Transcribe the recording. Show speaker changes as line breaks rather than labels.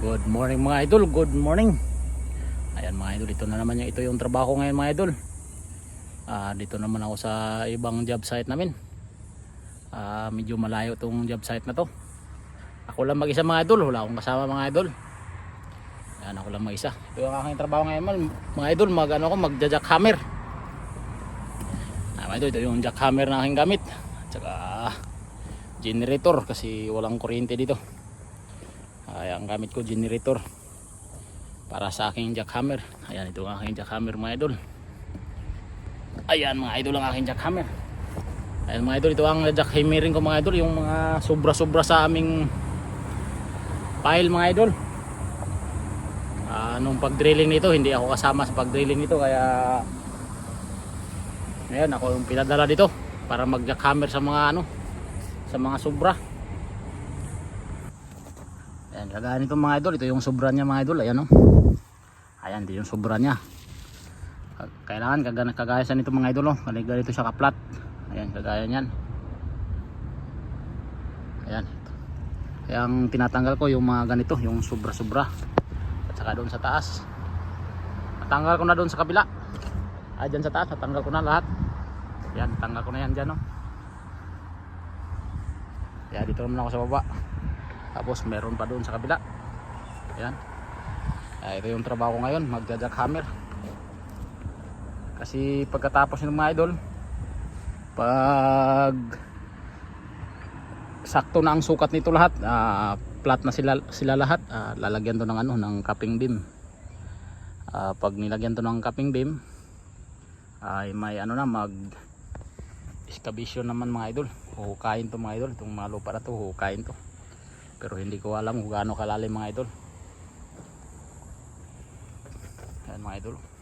Good morning mga idol, good morning. Ayan mga idol, ito na naman yung ito yung trabaho ko ngayon mga idol. Ah, dito naman ako sa ibang job site namin. Ah, medyo malayo tong job site na to. Ako lang mag-isa mga idol, wala akong kasama mga idol. Ayan ako lang mag-isa. Ito ang aking trabaho ngayon mga- idol, mag ano ako, magja-jackhammer. Ah, mga idol, ito yung jackhammer na aking gamit. At saka generator kasi walang kuryente dito. Ay, ang gamit ko generator para sa aking jackhammer. Ayan, ito ang aking jackhammer mga idol. Ayan mga idol ang aking jackhammer. Ayan mga idol, ito ang jackhammering ko mga idol. Yung mga sobra-sobra sa aming pile mga idol. Ah, nung pag-drilling nito, hindi ako kasama sa pag-drilling nito kaya Ayan, ako yung pinadala dito para mag-jackhammer sa mga ano, sa mga sobra. Ayan, kagaya nito mga idol, ito yung sobra niya mga idol, ayan o. Ayan, ito yung sobra niya. Kailangan kagaya, kagaya sa nito mga idol oh. ganito siya kaplat. Ayan, kagaya niyan. Ayan. Kaya ang tinatanggal ko yung mga ganito, yung sobra-sobra. At saka doon sa taas. Natanggal ko na doon sa kabila. Ah, dyan sa taas, natanggal ko na lahat. Yan, tanggal ko na yan dyan o. Kaya dito naman ako sa baba. Tapos meron pa doon sa kabila. Ayan. Ah, ito yung trabaho ko ngayon, magja-jackhammer. Kasi pagkatapos ng mga idol, pag sakto na ang sukat nito lahat, ah, flat na sila sila lahat, ah, lalagyan to ng ano, ng cupping beam. Ah, pag nilagyan to ng cupping beam, ay may ano na mag excavation naman mga idol. Huhukayin to mga idol, itong mga lupa na to, huhukayin to pero hindi ko alam kung gaano kalalim mga idol. Yan mga idol